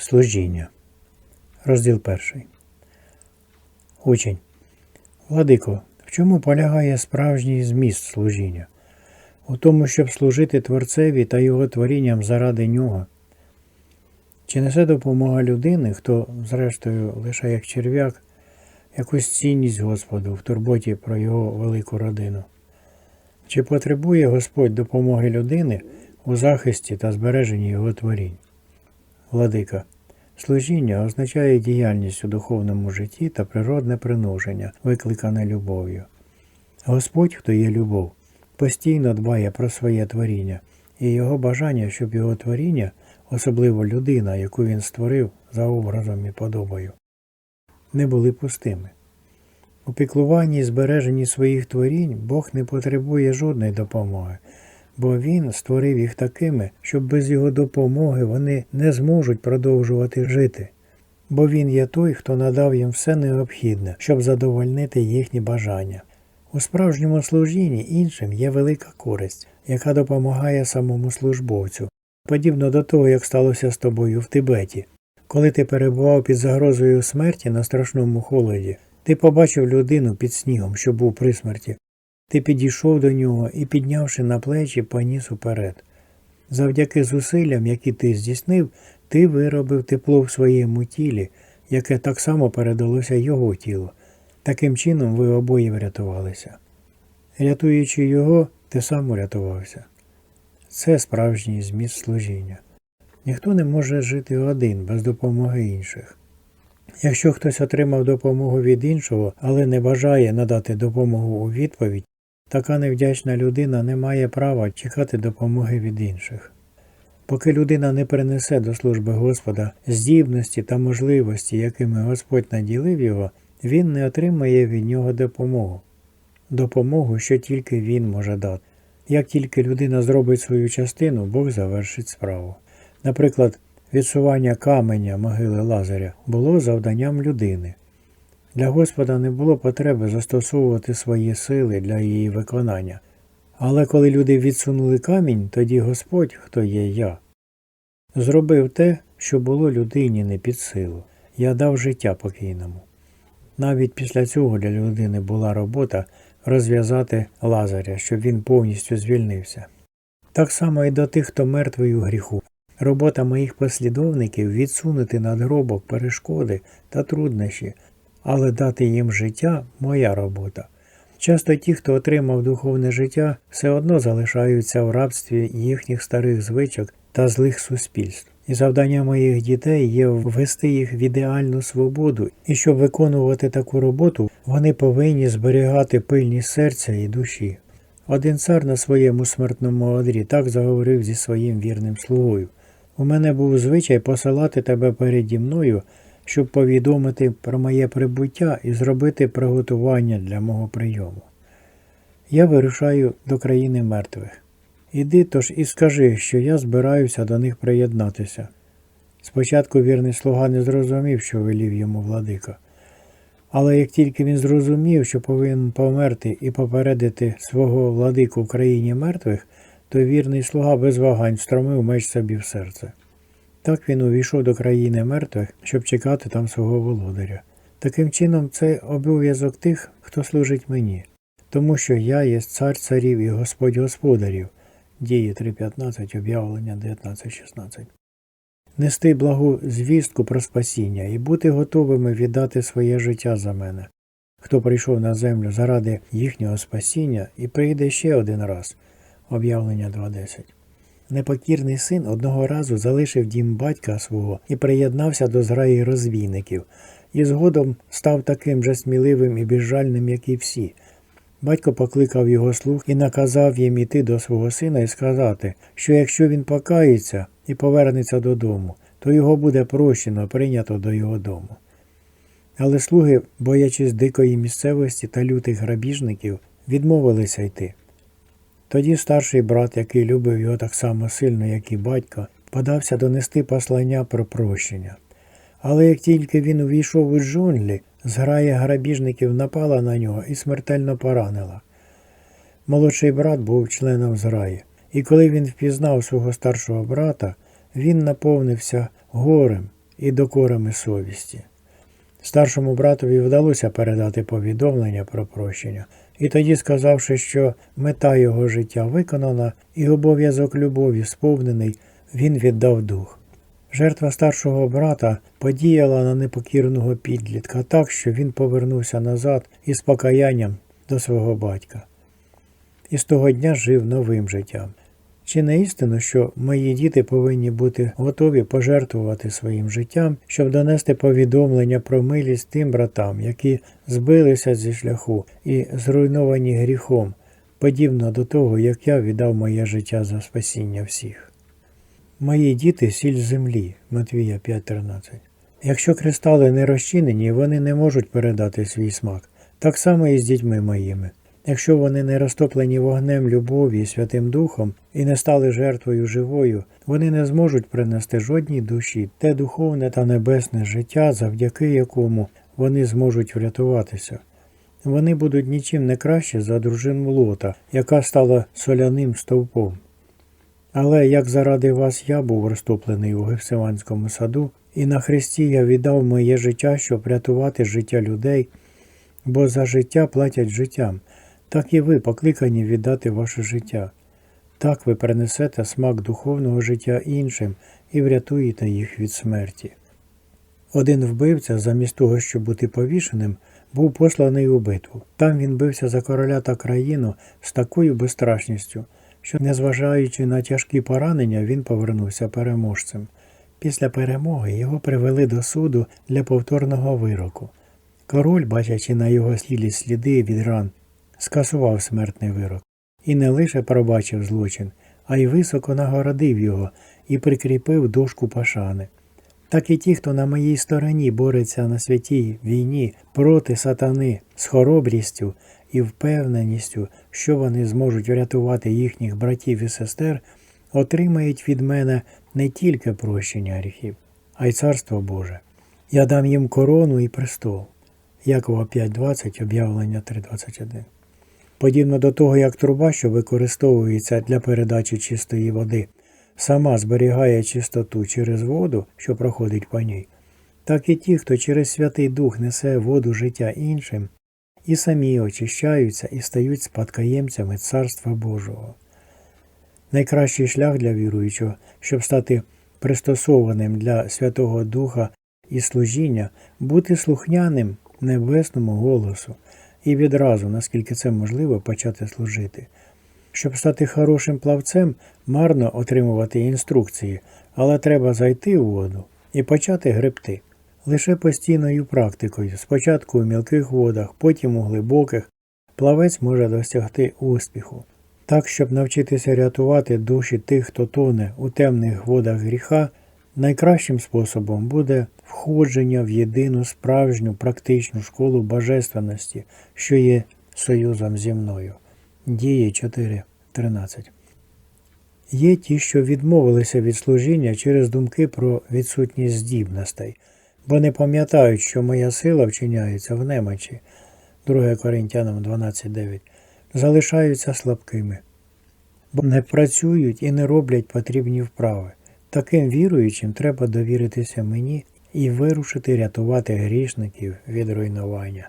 Служіння. Розділ перший. Учень. Владико, в чому полягає справжній зміст служіння? У тому, щоб служити Творцеві та його творінням заради нього. Чи несе допомога людини, хто, зрештою, лише як черв'як, якусь цінність Господу в турботі про його велику родину? Чи потребує Господь допомоги людини у захисті та збереженні його творінь? Владика. Служіння означає діяльність у духовному житті та природне приношення, викликане любов'ю. Господь, хто є любов, постійно дбає про своє творіння і його бажання, щоб його творіння, особливо людина, яку він створив за образом і подобою, не були пустими. У піклуванні і збереженні своїх творінь Бог не потребує жодної допомоги, бо Він створив їх такими, щоб без його допомоги вони не зможуть продовжувати жити. Бо Він є той, хто надав їм все необхідне, щоб задовольнити їхні бажання. У справжньому служінні іншим є велика користь, яка допомагає самому службовцю, подібно до того, як сталося з тобою в Тибеті. Коли ти перебував під загрозою смерті на страшному холоді, ти побачив людину під снігом, що був при смерті. Ти підійшов до нього і, піднявши на плечі, поніс уперед. Завдяки зусиллям, які ти здійснив, ти виробив тепло в своєму тілі, яке так само передалося його тілу. Таким чином ви обоє врятувалися. Рятуючи його, ти сам урятувався. Це справжній зміст служіння. Ніхто не може жити один без допомоги інших. Якщо хтось отримав допомогу від іншого, але не бажає надати допомогу у відповідь, така невдячна людина не має права чекати допомоги від інших. Поки людина не принесе до служби Господа здібності та можливості, якими Господь наділив його, він не отримає від нього допомогу. Допомогу, що тільки він може дати. Як тільки людина зробить свою частину, Бог завершить справу. Наприклад, відсування каменя могили Лазаря було завданням людини. Для Господа не було потреби застосовувати свої сили для її виконання. Але коли люди відсунули камінь, тоді Господь, хто є я, зробив те, що було людині не під силу. Я дав життя покійному. Навіть після цього для людини була робота розв'язати Лазаря, щоб він повністю звільнився. Так само і до тих, хто мертвий у гріху. Робота моїх послідовників відсунути надгробок перешкоди та труднощі, але дати їм життя моя робота. Часто ті, хто отримав духовне життя, все одно залишаються в рабстві їхніх старих звичок та злих суспільств. І завдання моїх дітей є ввести їх в ідеальну свободу, і щоб виконувати таку роботу, вони повинні зберігати пильність серця і душі. Один цар на своєму смертному одрі так заговорив зі своїм вірним слугою. У мене був звичай посилати тебе переді мною, щоб повідомити про моє прибуття і зробити приготування для мого прийому. Я вирушаю до країни мертвих. Іди тож і скажи, що я збираюся до них приєднатися. Спочатку вірний слуга не зрозумів, що велів йому владика. Але як тільки він зрозумів, що повинен померти і попередити свого владику в країні мертвих, то вірний слуга без вагань встромив меч собі в серце. Так він увійшов до країни мертвих, щоб чекати там свого володаря. Таким чином, це обов'язок тих, хто служить мені, тому що я є цар царів і Господь господарів. Дії 3.15, об'явлення 19.16. Нести благу звістку про спасіння і бути готовими віддати своє життя за мене. Хто прийшов на землю заради їхнього спасіння і прийде ще один раз. Об'явлення 2.10. Непокірний син одного разу залишив дім батька свого і приєднався до зграї розбійників, і згодом став таким же сміливим і безжальним, як і всі. Батько покликав його слух і наказав їм іти до свого сина і сказати, що якщо він покається і повернеться додому, то його буде прощено, прийнято до його дому. Але слуги, боячись дикої місцевості та лютих грабіжників, відмовилися йти. Тоді старший брат, який любив його так само сильно, як і батько, подався донести послання про прощення. Але як тільки він увійшов у джунглі, зграя грабіжників напала на нього і смертельно поранила. Молодший брат був членом зграї, і коли він впізнав свого старшого брата, він наповнився горем і докорами совісті. Старшому братові вдалося передати повідомлення про прощення, і тоді, сказавши, що мета його життя виконана і обов'язок любові сповнений, він віддав дух. Жертва старшого брата подіяла на непокірного підлітка так, що він повернувся назад із покаянням до свого батька. І з того дня жив новим життям. Чи не істинно, що мої діти повинні бути готові пожертвувати своїм життям, щоб донести повідомлення про милість тим братам, які збилися зі шляху і зруйновані гріхом, подібно до того, як я віддав моє життя за спасіння всіх? Мої діти сіль землі, Матвія 5.13. Якщо кристали не розчинені, вони не можуть передати свій смак. Так само і з дітьми моїми. Якщо вони не розтоплені вогнем любові і Святим Духом і не стали жертвою живою, вони не зможуть принести жодній душі те духовне та небесне життя, завдяки якому вони зможуть врятуватися. Вони будуть нічим не краще за дружину Лота, яка стала соляним стовпом. Але як заради вас я був розтоплений у Гефсиманському саду, і на Христі я віддав моє життя, щоб рятувати життя людей, бо за життя платять життям, так і ви покликані віддати ваше життя. Так ви принесете смак духовного життя іншим і врятуєте їх від смерті. Один вбивця, замість того, щоб бути повішеним, був посланий у битву. Там він бився за короля та країну з такою безстрашністю, що, незважаючи на тяжкі поранення, він повернувся переможцем. Після перемоги його привели до суду для повторного вироку. Король, бачачи на його тілі сліди від ран, скасував смертний вирок і не лише пробачив злочин, а й високо нагородив його і прикріпив дошку пашани. Так і ті, хто на моїй стороні бореться на святій війні проти сатани з хоробрістю і впевненістю, що вони зможуть врятувати їхніх братів і сестер, отримають від мене не тільки прощення гріхів, а й царство Боже. Я дам їм корону і престол. Якова 5.20, об'явлення 3.21. Подібно до того, як труба, що використовується для передачі чистої води, сама зберігає чистоту через воду, що проходить по ній, так і ті, хто через Святий Дух несе воду життя іншим, і самі очищаються і стають спадкоємцями Царства Божого. Найкращий шлях для віруючого, щоб стати пристосованим для Святого Духа і служіння, бути слухняним небесному голосу і відразу, наскільки це можливо, почати служити. Щоб стати хорошим плавцем, марно отримувати інструкції, але треба зайти у воду і почати гребти. Лише постійною практикою, спочатку у мілких водах, потім у глибоких, плавець може досягти успіху. Так, щоб навчитися рятувати душі тих, хто тоне у темних водах гріха, найкращим способом буде входження в єдину справжню практичну школу божественності, що є союзом зі мною. Дії 4.13. Є ті, що відмовилися від служіння через думки про відсутність здібностей, бо не пам'ятають, що моя сила вчиняється в немочі. 2 Коринтянам 12.9. Залишаються слабкими, бо не працюють і не роблять потрібні вправи. Таким віруючим треба довіритися мені і вирушити рятувати грішників від руйнування.